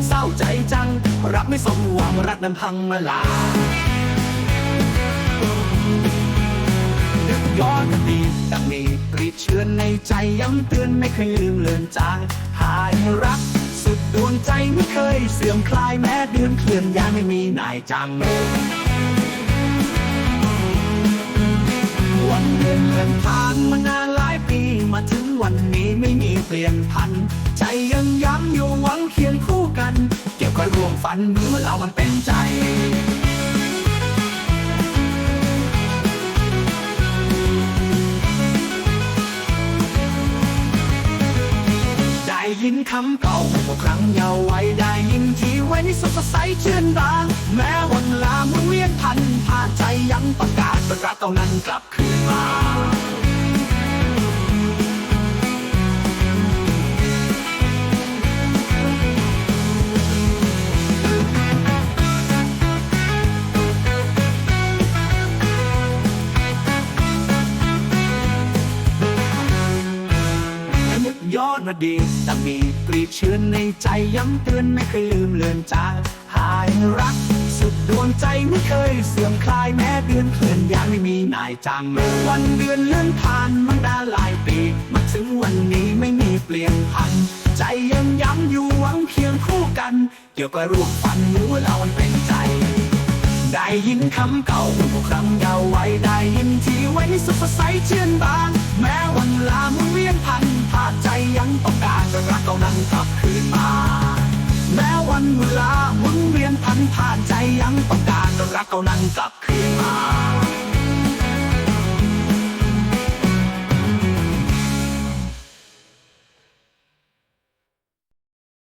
มันเศร้าใจจัง รักไม่สมหวังรักนั้นพังมาลานึกย้อนอดีตดังนี้กรีดเชือนในใจย้ำเตือนไม่เคยลืมเลือนจาง หายรัก สุดดวงใจไม่เคยเสื่อมคลายแม้เดือนเคลื่อนย้ามไม่มีนายจังวันเดือนเดือนผ่านมานานหลายปีมาถึงวันนี้ไม่มีเปลี่ยนพัน ใจยังย้ำอยู่หวังเคียง ฝันเมื่อเรามันเป็นใจได้ยินคำเก่าเมื่อครั้งเยาว์วัยได้ยินที่ไว้ในสดใสเชื่นบานแม้วันลาหมุนเวียนพันผ่านใจยังประกาศปรักาศเก่านั้นกลับคืนมา นึกย้อนอดีตแต่มีกรีดเชื้อในใจย้ำเตือนไม่เคยลืมเลือนจางหายรัก สุดดวงใจไม่เคยเสื่อมคลายแม้เดือนเคลื่อนยามไม่มีนายจังวันเดือนเลื่อนผ่านมันด้หลายปี มาถึงวันนี้ไม่มีเปลี่ยนพัน ใจยังย้ำอยู่หวังเคียงคู่กัน เกี่ยวกับรูปฝันรู้ว่าเรามันเป็นใจได้ยินคำเก่าทุกครั้งยาไว้ได้ยินที่ไว้สุดสดใสเชื่อนบานแม้วันลาหมุนเวียนพัน ใจยังต้องการรักเก่านั้นกลับคืนมา แม้วันเวลาหมุนเวียนพันผ่านใจยังต้องการรักเก่านั้นกลับ